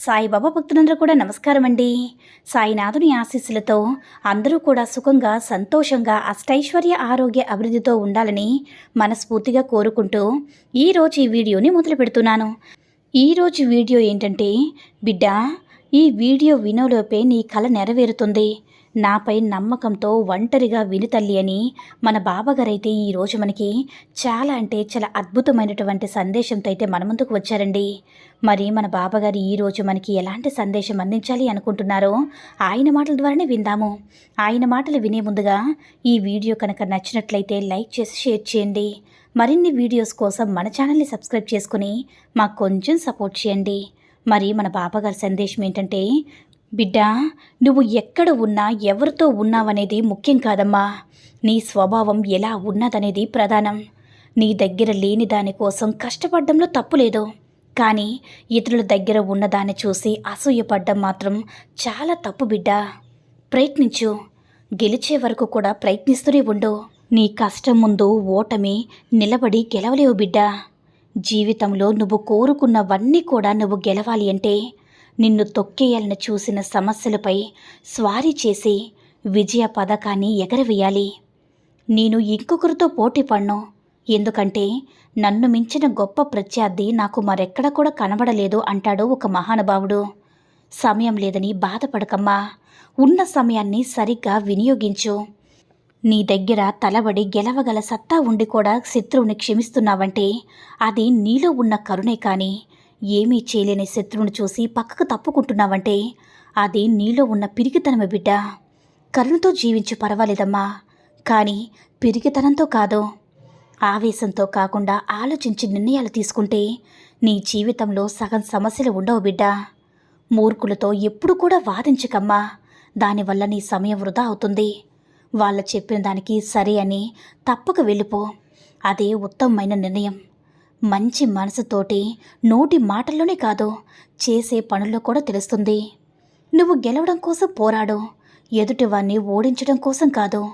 సాయిబాబా భక్తులందరూ కూడా నమస్కారం అండి సాయినాథుని ఆశీస్సులతో అందరూ కూడా సుఖంగా సంతోషంగా అష్టైశ్వర్య ఆరోగ్య అభివృద్ధితో ఉండాలని మనస్ఫూర్తిగా కోరుకుంటూ ఈరోజు ఈ వీడియోని మొదలు పెడుతున్నాను ఈరోజు వీడియో ఏంటంటే బిడ్డ ఈ వీడియో వినోలోపే నీ కళ నెరవేరుతుంది. నాపై నమ్మకంతో ఒంటరిగా విను తల్లి అని మన బాబాగారైతే ఈరోజు మనకి చాలా అంటే చాలా అద్భుతమైనటువంటి సందేశంతో అయితే మన ముందుకు వచ్చారండి. మరి మన బాబాగారు ఈరోజు మనకి ఎలాంటి సందేశం అందించాలి అనుకుంటున్నారో ఆయన మాటల ద్వారానే విందాము. ఆయన మాటలు వినే ముందుగా ఈ వీడియో కనుక నచ్చినట్లయితే లైక్ చేసి షేర్ చేయండి. మరిన్ని వీడియోస్ కోసం మన ఛానల్ని సబ్స్క్రైబ్ చేసుకుని మాకు కొంచెం సపోర్ట్ చేయండి. మరి మన బాబాగారి సందేశం ఏంటంటే బిడ్డ నువ్వు ఎక్కడ ఉన్నా ఎవరితో ఉన్నావనేది ముఖ్యం కాదమ్మా. నీ స్వభావం ఎలా ఉన్నదనేది ప్రధానం. నీ దగ్గర లేని దానికోసం కష్టపడడంలో తప్పులేదు కానీ ఇతరుల దగ్గర ఉన్నదాన్ని చూసి అసూయపడ్డం మాత్రం చాలా తప్పు బిడ్డ. ప్రయత్నించు. గెలిచే వరకు కూడా ప్రయత్నిస్తూనే ఉండు. నీ కష్టం ముందు ఓటమి నిలబడి గెలవలేవు బిడ్డా. జీవితంలో నువ్వు కోరుకున్నవన్నీ కూడా నువ్వు గెలవాలి అంటే నిన్ను తొక్కేయాలని చూసిన సమస్యలపై స్వారీ చేసి విజయ పథకాన్ని ఎగరవేయాలి. నేను ఇంకొకరితో పోటీ పడ్ను. ఎందుకంటే నన్ను మించిన గొప్ప ప్రత్యర్థి నాకు మరెక్కడ కూడా కనబడలేదు అంటాడు ఒక మహానుభావుడు. సమయం లేదని బాధపడకమ్మా. ఉన్న సమయాన్ని సరిగ్గా వినియోగించు. నీ దగ్గర తలబడి గెలవగల సత్తా ఉండి కూడా శత్రువుని క్షమిస్తున్నావంటే అది నీలో ఉన్న కరుణే కానీ ఏమీ చేయలేని శత్రువుని చూసి పక్కకు తప్పుకుంటున్నావంటే అది నీలో ఉన్న పిరికితనమే బిడ్డ. కరుణతో జీవించు పర్వాలేదమ్మా కానీ పిరికితనంతో కాదు. ఆవేశంతో కాకుండా ఆలోచించి నిర్ణయాలు తీసుకుంటే నీ జీవితంలో సగం సమస్యలు ఉండవు బిడ్డ. మూర్ఖులతో ఎప్పుడు కూడా వాదించకమ్మా దానివల్ల నీ సమయం వృధా అవుతుంది. వాళ్ళ చెప్పిన దానికి సరే అని తప్పక వెళ్ళిపో. అదే ఉత్తమమైన నిర్ణయం. మంచి మనసుతోటి నోటి మాటల్లోనే కాదు చేసే పనుల్లో కూడా తెలుస్తుంది. నువ్వు గెలవడం కోసం పోరాడు ఎదుటివాన్ని ఓడించడం కోసం కాదు.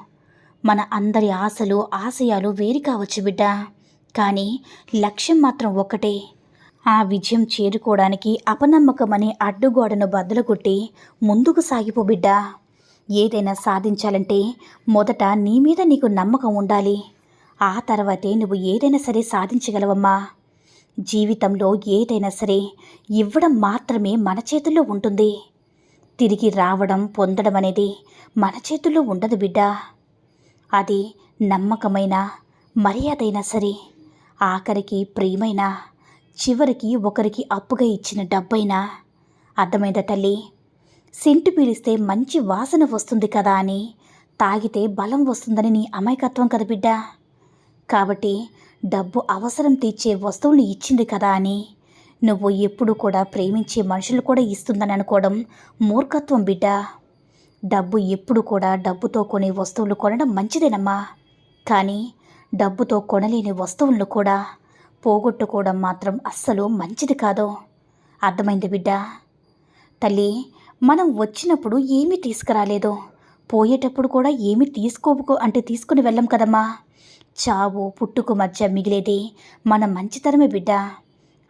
మన అందరి ఆశలు ఆశయాలు వేరు కావచ్చు బిడ్డ. కానీ లక్ష్యం మాత్రం ఒక్కటే. ఆ విజయం చేరుకోవడానికి అపనమ్మకమనే అడ్డుగోడను బద్దలుకొట్టి ముందుకు సాగిపో బిడ్డా. ఏదైనా సాధించాలంటే మొదట నీ మీద నీకు నమ్మకం ఉండాలి. ఆ తర్వాతే నువ్వు ఏదైనా సరే సాధించగలవమ్మా. జీవితంలో ఏదైనా సరే ఇవ్వడం మాత్రమే మన చేతుల్లో ఉంటుంది. తిరిగి రావడం పొందడం అనేది మన చేతుల్లో ఉండదు బిడ్డ. అది నమ్మకమైన మర్యాదైనా సరే ఆఖరికి ప్రేమైనా చివరికి ఒకరికి అప్పుగా ఇచ్చిన డబ్బైనా. అర్థమైందా తల్లి? సెంటు పీలిస్తే మంచి వాసన వస్తుంది కదా అని. తాగితే బలం వస్తుందని నీ అమాయకత్వం కదా బిడ్డ. కాబట్టి డబ్బు అవసరం తీర్చే వస్తువులు ఇచ్చింది కదా అని. నువ్వు ఎప్పుడు కూడా ప్రేమించే మనుషులు కూడా ఇస్తుందని అనుకోవడం మూర్ఖత్వం బిడ్డ. డబ్బు ఎప్పుడు కూడా డబ్బుతో కొనే వస్తువులు కొనడం మంచిదేనమ్మా. కానీ డబ్బుతో కొనలేని వస్తువులను కూడా పోగొట్టుకోవడం మాత్రం అస్సలు మంచిది కాదు. అర్థమైంది బిడ్డ? తల్లి మనం వచ్చినప్పుడు ఏమీ తీసుకురాలేదు? పోయేటప్పుడు కూడా ఏమీ తీసుకోకు అంటే తీసుకుని వెళ్ళం కదమ్మా. చావు పుట్టుకు మధ్య మిగిలేది. మన మంచితనమే బిడ్డ.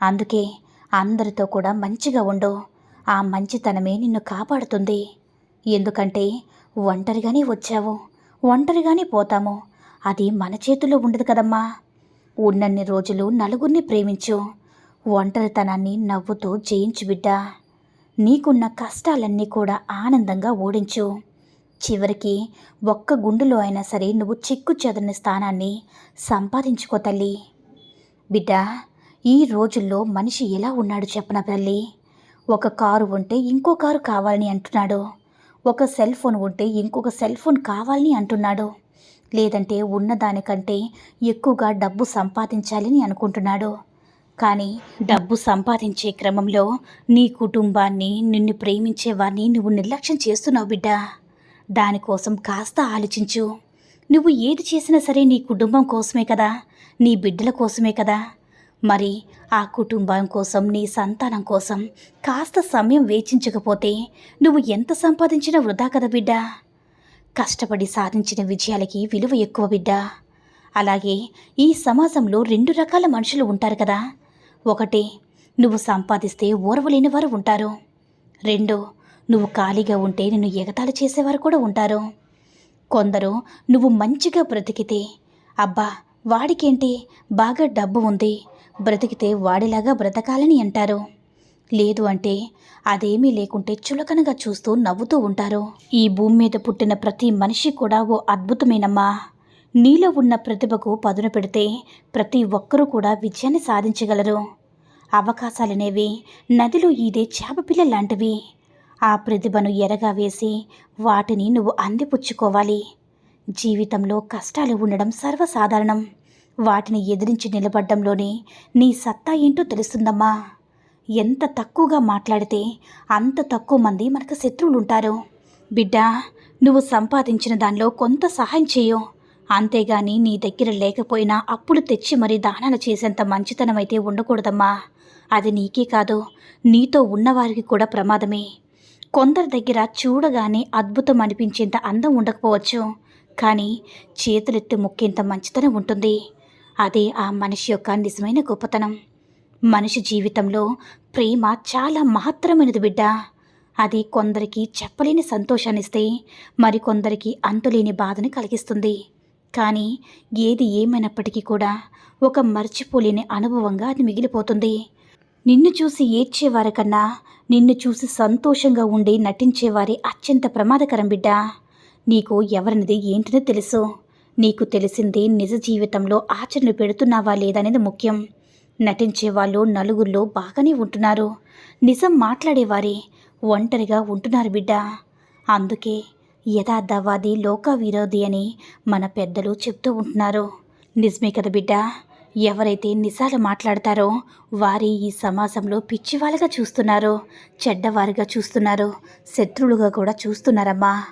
అందుకే అందరితో కూడా మంచిగా ఉండు. ఆ మంచితనమే నిన్ను కాపాడుతుంది. ఎందుకంటే ఒంటరిగానే వచ్చావు. ఒంటరిగానే పోతాము. అది మన చేతుల్లో ఉండదు కదమ్మా. ఉన్నన్ని రోజులు నలుగురిని ప్రేమించు. ఒంటరితనాన్ని నవ్వుతూ జయించు బిడ్డా. నీకున్న కష్టాలన్నీ కూడా ఆనందంగా ఓడించు. చివరికి ఒక్క గుండులో అయినా సరే నువ్వు చిక్కు చెదరని స్థానాన్ని సంపాదించుకో తల్లి. బిడ్డ ఈ రోజుల్లో మనిషి ఎలా ఉన్నాడు చెప్పన తల్లి? ఒక కారు ఉంటే ఇంకో కారు కావాలని అంటున్నాడు. ఒక సెల్ ఫోన్ ఉంటే ఇంకొక సెల్ ఫోన్ కావాలని అంటున్నాడు. లేదంటే ఉన్నదానికంటే ఎక్కువగా డబ్బు సంపాదించాలని అనుకుంటున్నాడు. కానీ డబ్బు సంపాదించే క్రమంలో నీ కుటుంబాన్ని నిన్ను ప్రేమించేవారిని నువ్వు నిర్లక్ష్యం చేస్తున్నావు బిడ్డ. దానికోసం కాస్త ఆలోచించు. నువ్వు ఏది చేసినా సరే నీ కుటుంబం కోసమే కదా నీ బిడ్డల కోసమే కదా. మరి ఆ కుటుంబం కోసం నీ సంతానం కోసం కాస్త సమయం వేచించకపోతే నువ్వు ఎంత సంపాదించినా వృధా కదా బిడ్డ. కష్టపడి సాధించిన విజయాలకి విలువ ఎక్కువ బిడ్డ. అలాగే ఈ సమాజంలో రెండు రకాల మనుషులు ఉంటారు కదా ఒకటి నువ్వు సంపాదిస్తే ఓర్వలేని వారు ఉంటారు. రెండు నువ్వు ఖాళీగా ఉంటే నిన్ను ఎగతాళి చేసేవారు కూడా ఉంటారు. కొందరు నువ్వు మంచిగా బ్రతికితే అబ్బా వాడికేంటి? బాగా డబ్బు ఉంది బ్రతికితే వాడిలాగా బ్రతకాలని అంటారు. లేదు అంటే అదేమీ లేకుంటే చులకనగా చూస్తూ నవ్వుతూ ఉంటారు. ఈ భూమి మీద పుట్టిన ప్రతి మనిషి కూడా ఓ అద్భుతమేనమ్మా. నీలో ఉన్న ప్రతిభకు పదును పెడితే ప్రతి ఒక్కరూ కూడా విజయాన్ని సాధించగలరు. అవకాశాలనేవి నదిలో ఈదే చేపపిల్ల లాంటివి. ఆ ప్రతిభను ఎరగా వేసి వాటిని నువ్వు అందిపుచ్చుకోవాలి. జీవితంలో కష్టాలు ఉండడం సర్వసాధారణం. వాటిని ఎదిరించి నిలబడ్డంలోనే నీ సత్తా ఏంటో తెలుస్తుందమ్మా. ఎంత తక్కువగా మాట్లాడితే అంత తక్కువ మంది మనకు శత్రువులు ఉంటారు బిడ్డ నువ్వు సంపాదించిన దానిలో కొంత సహాయం చేయు. అంతేగాని నీ దగ్గర లేకపోయినా అప్పులు తెచ్చి మరీ దానాలు చేసేంత మంచితనం అయితే ఉండకూడదమ్మా. అది నీకే కాదు నీతో ఉన్నవారికి కూడా ప్రమాదమే. కొందరి దగ్గర చూడగానే అద్భుతం అనిపించేంత అందం ఉండకపోవచ్చు. కానీ చేతులెత్తి మొక్కేంత మంచితనం ఉంటుంది. అదే ఆ మనిషి యొక్క నిజమైన గొప్పతనం. మనిషి జీవితంలో ప్రేమ చాలా మహత్తరమైనది బిడ్డ. అది కొందరికి చెప్పలేని సంతోషాన్నిస్తే మరికొందరికి అంతులేని బాధను కలిగిస్తుంది. కానీ ఏది ఏమైనప్పటికీ కూడా ఒక మర్చిపోలేని అనుభవంగా అది మిగిలిపోతుంది. నిన్ను చూసి ఏడ్చేవారి కన్నా నిన్ను చూసి సంతోషంగా ఉండి నటించేవారే అత్యంత ప్రమాదకరం బిడ్డ. నీకు ఎవరినిది ఏంటిదో తెలుసు. నీకు తెలిసింది నిజ జీవితంలో ఆచరణ పెడుతున్నావా లేదనేది ముఖ్యం. నటించే వాళ్ళు నలుగురిలో బాగానే ఉంటున్నారు. నిజం మాట్లాడేవారే ఒంటరిగా ఉంటున్నారు బిడ్డ. అందుకే యథార్థవాది లోక విరోధి అని మన పెద్దలు చెప్తూ ఉంటున్నారు. నిజమే కదా బిడ్డ? ఎవరైతే నిజాలు మాట్లాడతారో వారి ఈ సమాజంలో పిచ్చివాళ్ళుగా చూస్తున్నారు చెడ్డవారిగా చూస్తున్నారు శత్రులుగా కూడా చూస్తున్నారమ్మా.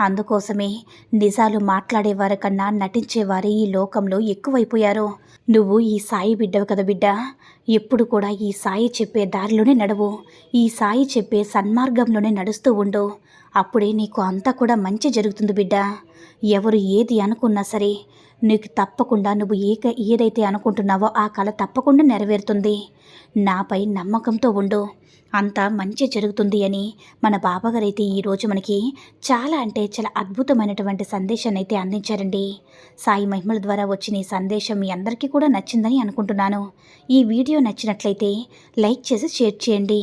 అందుకోసమే నిజాలు మాట్లాడేవారి కన్నా నటించేవారే ఈ లోకంలో ఎక్కువైపోయారు. నువ్వు ఈ సాయి బిడ్డవు కదా బిడ్డ? ఎప్పుడు కూడా ఈ సాయి చెప్పే దారిలోనే నడవు. ఈ సాయి చెప్పే సన్మార్గంలోనే నడుస్తూ ఉండు. అప్పుడే నీకు అంతా కూడా మంచి జరుగుతుంది బిడ్డ. ఎవరు ఏది అనుకున్నా సరే నీకు తప్పకుండా నువ్వు ఏక ఏదైతే అనుకుంటున్నావో ఆ కళ తప్పకుండా నెరవేరుతుంది. నాపై నమ్మకంతో ఉండు. అంతా మంచి జరుగుతుంది అని మన బాబాగారు అయితే ఈరోజు మనకి చాలా అంటే చాలా అద్భుతమైనటువంటి సందేశాన్ని అయితే అందించారండి. సాయి మహిమల ద్వారా వచ్చిన ఈ సందేశం మీ అందరికీ కూడా నచ్చిందని అనుకుంటున్నాను. ఈ వీడియో నచ్చినట్లయితే లైక్ చేసి షేర్ చేయండి.